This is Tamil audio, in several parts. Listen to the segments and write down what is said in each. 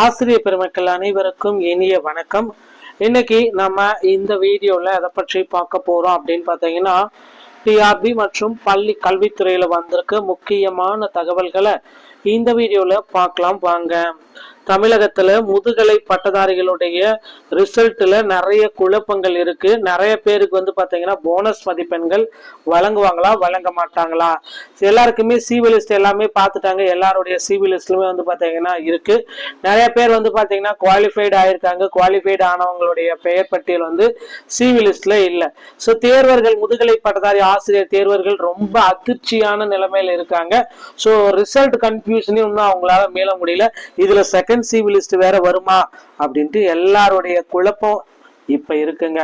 ஆசிரியர் பெருமக்கள் அனைவருக்கும் இனிய வணக்கம். இன்னைக்கு நம்ம இந்த வீடியோல எதை பற்றி பார்க்க போறோம் அப்படின்னு பார்த்தீங்கன்னா டிஆர்பி மற்றும் பள்ளி கல்வித்துறையில வந்திருக்க முக்கியமான தகவல்களை இந்த வீடியோவில் பார்க்கலாம் வாங்க. தமிழகத்தில் முதுகலை பட்டதாரிகளுடைய ரிசல்ட்டில் நிறைய குழப்பங்கள் இருக்குது நிறைய பேருக்கு வந்து பார்த்தீங்கன்னா போனஸ் மதிப்பெண்கள் வழங்குவாங்களா வழங்க மாட்டாங்களா? எல்லாருக்குமே சிவி லிஸ்ட் எல்லாமே பார்த்துட்டாங்க எல்லாருடைய சிவி லிஸ்ட்லுமே வந்து பார்த்தீங்கன்னா இருக்குது நிறைய பேர் வந்து பார்த்தீங்கன்னா குவாலிஃபைடு ஆயிருக்காங்க. குவாலிஃபைடு ஆனவங்களுடைய பெயர் பட்டியல் வந்து சிவி இல்லை. ஸோ தேர்வர்கள் முதுகலை பட்டதாரி ஆசிரியர் தேர்வர்கள் ரொம்ப அதிர்ச்சியான நிலைமையில் இருக்காங்க. ஸோ ரிசல்ட் கன்ஃபியூஷனே இன்னும் அவங்களால மேல முடியல. இதில் செகண்ட் சிவி லிஸ்ட் வேற வருமா அப்படின்ட்டு எல்லாருடைய குழப்பம் இப்ப இருக்குங்க.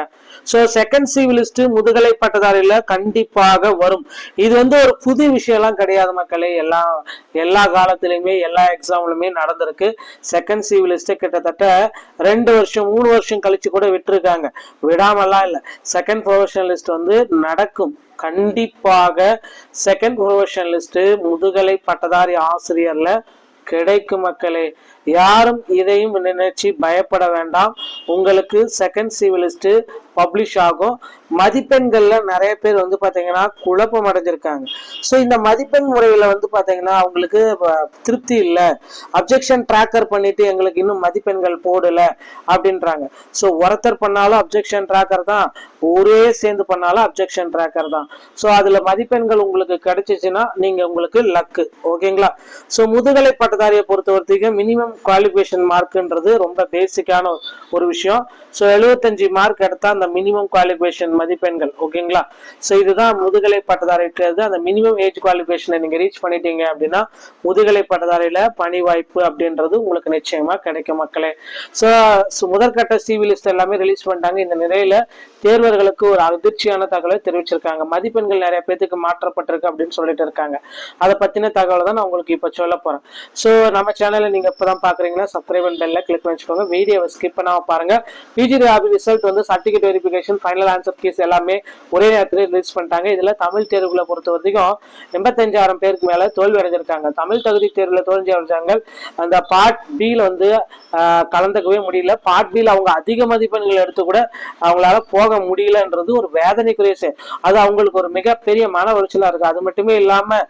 சோ செகண்ட் சிவிலிஸ்ட் முதுகலை பட்டதாரில கண்டிப்பாக வரும். இது வந்து ஒரு புது விஷயம்லாம் கிடையாது மக்களே. எல்லா எல்லா காலத்திலுமே எல்லா எக்ஸாம்லுமே நடந்திருக்கு. செகண்ட் சிவிலிஸ்ட் கிட்டத்தட்ட ரெண்டு வருஷம் மூணு வருஷம் கழிச்சு கூட விட்டுருக்காங்க. விடாமலாம் இல்லை. செகண்ட் ப்ரொஃபஷனலிஸ்ட் வந்து நடக்கும். கண்டிப்பாக செகண்ட் ப்ரொஃபஷனலிஸ்ட் முதுகலை பட்டதாரி ஆசிரியர்ல கிடைக்கும் மக்களே. யாரும் இதையும் நினைச்சு பயப்பட வேண்டாம். உங்களுக்கு செகண்ட் சிவிலிஸ்ட் பப்ளிஷ் ஆகும். மதிப்பெண்கள்ல நிறைய பேர் வந்து பாத்தீங்கன்னா குழப்பம் அடைஞ்சிருக்காங்க. ஸோ இந்த மதிப்பெண் முறையில வந்து பாத்தீங்கன்னா அவங்களுக்கு திருப்தி இல்லை. அப்ஜெக்ஷன் ட்ராக்கர் பண்ணிட்டு எங்களுக்கு இன்னும் மதிப்பெண்கள் போடல அப்படின்றாங்க. ஸோ ஒருத்தர் பண்ணாலும் அப்ஜெக்ஷன் ட்ராக்கர் தான். ஒரே சேர்ந்து பண்ணாலும் அப்ஜெக்ஷன் ட்ராக்கர் தான். ஸோ அதுல மதிப்பெண்கள் உங்களுக்கு கிடைச்சிச்சுன்னா நீங்க உங்களுக்கு லக்கு ஓகேங்களா ஸோ முதுகலை பட்டதாரியை பொறுத்த வரைக்கும் மினிமம் குவாலிஃபிகேஷன் மார்க்குன்றது ரொம்ப பேசிக்கான ஒரு விஷயம். ஸோ எழுபத்தஞ்சு மார்க் எடுத்தா அந்த மினிமம் குவாலிஃபிகேஷன் மதிப்பெண்கள் ஓகேங்களா? ஸோ இதுதான் முதுகலை பட்டதாரிக்கிறது அந்த மினிமம் ஏஜ் குவாலிஃபிகேஷனை நீங்க ரீச் பண்ணிட்டீங்க அப்படின்னா முதுகலை பட்டதாரியில் பணி வாய்ப்பு அப்படின்றது உங்களுக்கு நிச்சயமா கிடைக்கும் மக்களே. ஸோ முதற்கட்ட சிவி லிஸ்ட் எல்லாமே ரிலீஸ் பண்ணிட்டாங்க. இந்த நிலையில தேர்வர்களுக்கு ஒரு அதிர்ச்சியான தகவலை தெரிவிச்சிருக்காங்க. மதிப்பெண்கள் நிறைய பேத்துக்கு மாற்றப்பட்டிருக்கு அப்படின்னு சொல்லிட்டு இருக்காங்க. அதை பத்தின தகவலை தான் நான் உங்களுக்கு இப்ப சொல்ல போறேன். ஸோ நம்ம சேனலை நீங்க இப்பதான் பாக்குறீங்கன்னா சப்ஸ்கிரைப் பெல்ல கிளிக் பண்ணி வச்சுக்கோங்க வீடியோவை ஸ்கிப் பண்ணாம பாருங்க. பிஜி ஆபி ரிசல்ட் வந்து certificate verification final answer keys எல்லாமே ஒரே நேரத்தில் ரிலீஸ் பண்ணிட்டாங்க. இதுல தமிழ் தேர்வுகளை பொறுத்த வரைக்கும் எண்பத்தஞ்சாயிரம் பேருக்கு மேல தோல்வி அடைஞ்சிருக்காங்க. தமிழ் தகுதி தேர்வுல தோல்வி அடைஞ்சாங்க அந்த பார்ட் பியில் வந்து கலந்துக்கவே முடியல. பார்ட் பியில் அவங்க அதிக மதிப்பெண்கள் எடுத்து கூட அவங்களால போக முடியலன்றது ஒரு வேதனைக்குரிய செயல் அது அவங்களுக்கு ஒரு மிகப்பெரிய மன உளைச்சலாக இருக்குது அது மட்டுமே இல்லாமல்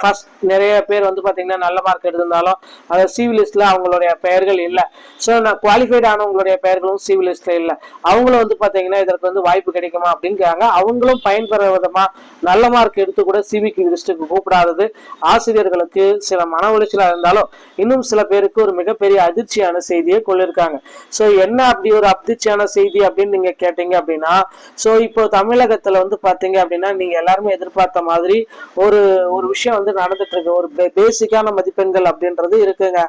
ஃபர்ஸ்ட் நிறைய பேர் வந்து பார்த்தீங்கன்னா நல்ல மார்க் எடுத்திருந்தாலும் அது சிவி அவங்களுடைய பெயர்கள் இல்லை. ஸோ நான் குவாலிஃபைட் அவங்களுடைய பெயர்களும் சிவில் லிஸ்ட்ல இல்லை. அவங்களும் வந்து பாத்தீங்கன்னா இதற்கு வந்து வாய்ப்பு கிடைக்குமா அப்படிங்கிறாங்க. அவங்களும் பயன்பெற விதமா நல்ல மார்க் எடுத்து கூட சிவிக்கு லிஸ்ட்டுக்கு கூப்பிடாதது. ஆசிரியர்களுக்கு சில மன உளைச்சலா இருந்தாலும் இன்னும் சில பேருக்கு ஒரு மிகப்பெரிய அதிர்ச்சியான செய்தியை கொள்ளிருக்காங்க. ஸோ என்ன அப்படி ஒரு அதிர்ச்சியான செய்தி அப்படின்னு நீங்க கேட்டீங்க அப்படின்னா ஸோ இப்போ தமிழகத்துல வந்து பாத்தீங்க அப்படின்னா நீங்க எல்லாருமே எதிர்பார்த்த மாதிரி ஒரு ஒரு விஷயம் வந்து நடந்துட்டு இருக்கு. ஒரு பேசிக்கான மதிப்பெண்கள் அப்படின்றது இருக்குங்க.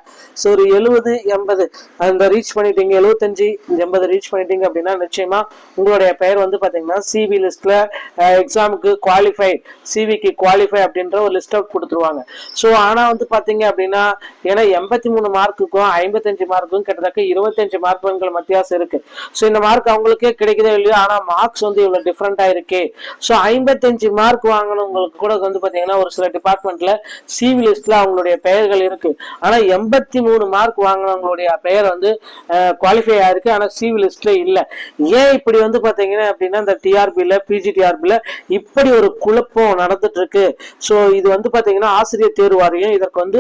ஸோ ஒரு எழுபது எண்பது அந்த ரீச் பண்ணிட்டீங்க. எழுபத்தஞ்சு எண்பது ரீச் பண்ணிட்டீங்க அப்படின்னா நிச்சயமா உங்களுடைய பெயர் வந்து பாத்தீங்கன்னா சிவி லிஸ்ட்ல எக்ஸாமுக்கு குவாலிஃபை சிவிக்கு குவாலிஃபை அப்படின்ற ஒரு லிஸ்ட் அவுட் கொடுத்துருவாங்க. ஸோ ஆனா வந்து பாத்தீங்க அப்படின்னா ஏன்னா எண்பத்தி மூணு மார்க்குக்கும் ஐம்பத்தஞ்சு மார்க்கும் கிட்டத்தட்ட இருபத்தஞ்சு மார்க்குகள் வித்தியாசம் இருக்கு. ஸோ இந்த மார்க் அவங்களுக்கே கிடைக்குதோ இல்லையோ ஆனா மார்க்ஸ் வந்து இவ்வளவு டிஃப்ரெண்டாக இருக்கே. ஸோ ஐம்பத்தஞ்சு மார்க் வாங்கினவங்களுக்கு கூட வந்து பாத்தீங்கன்னா ஒரு சில டிபார்ட்மெண்ட்ல சிவி லிஸ்ட்ல அவங்களுடைய பெயர்கள் இருக்கு. ஆனா எண்பத்தி மூணு மார்க் வாங்கினவங்களுடைய பெயர் வந்து குவாலிஃபை ஆயிருக்கு ஆனா சிவி லிஸ்ட்ல இல்ல. ஏன் இப்படி வந்து பாத்தீங்கன்னா அப்படின்னா இந்த டிஆர்பில பிஜிடிஆர்பில இப்படி ஒரு குழப்பம் நடந்துட்டு இருக்கு ஸோ இது வந்து பாத்தீங்கன்னா ஆசிரியர் தேர்வு வாரியம் இதற்கு வந்து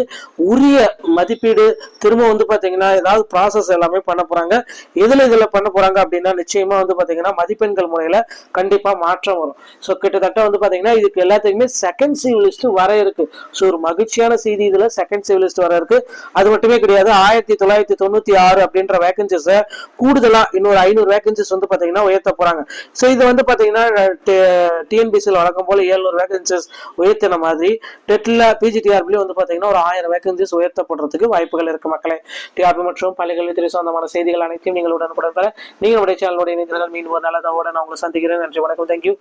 உரிய மதிப்பீடு திரும்ப வந்து பாத்தீங்கன்னா ஏதாவது ப்ராசஸ் எல்லாமே பண்ண போறாங்க. எதுல இதுல பண்ண போறாங்க அப்படின்னா நிச்சயமா வந்து பாத்தீங்கன்னா மதிப்பெண்கள் முறையில கண்டிப்பா மாற்றம் வரும். ஸோ கிட்டத்தட்ட வந்து பாத்தீங்கன்னா இதுக்கு எல்லாத்துக்குமே செகண்ட் சிவில் லிஸ்ட் வர இருக்கு. ஸோ ஒரு மகிழ்ச்சியான செய்தி இதுல செகண்ட் சிவில் லிஸ்ட் வர இருக்கு. அது மட்டுமே கிடையாது ஆயிரத்தி தொள்ளாயிரத்தி தொண்ணூத்தி ஆறு அப்படின்ற வேகன்சிஸை கூடுதலா இன்னொரு ஐநூறு வேகன்சிஸ் வந்து பாத்தீங்கன்னா உயர்த்த போறாங்க. ஸோ இது வந்து பாத்தீங்கன்னா டிஎன்பிசியில் வழக்கம் போல ஏழ்நூறு வேகன்சிஸ் உயர்த்தின மாதிரி டெட்ல பிஜிடிஆர்பிலையும் வந்து பாத்தீங்கன்னா ஒரு ஆயிரம் வேகன்சிஸ் உயர்த்தப்படுறதுக்கு வாய்ப்புகள் இருக்கு மக்களே. டிஆர்பி மற்றும் பள்ளிக்கல்வித்துறை சொந்தமான செய்திகள் அனைத்தையும் நீங்கள் உடனுக்குடன் பெற நீங்கள் உடைய சேனலுடைய இணைந்திருந்தால் மீண்டும் ஒரு நல்லதோட நான் உங்களை சந்திக்கிறேன். நன்றி வணக்கம். தேங்க்யூ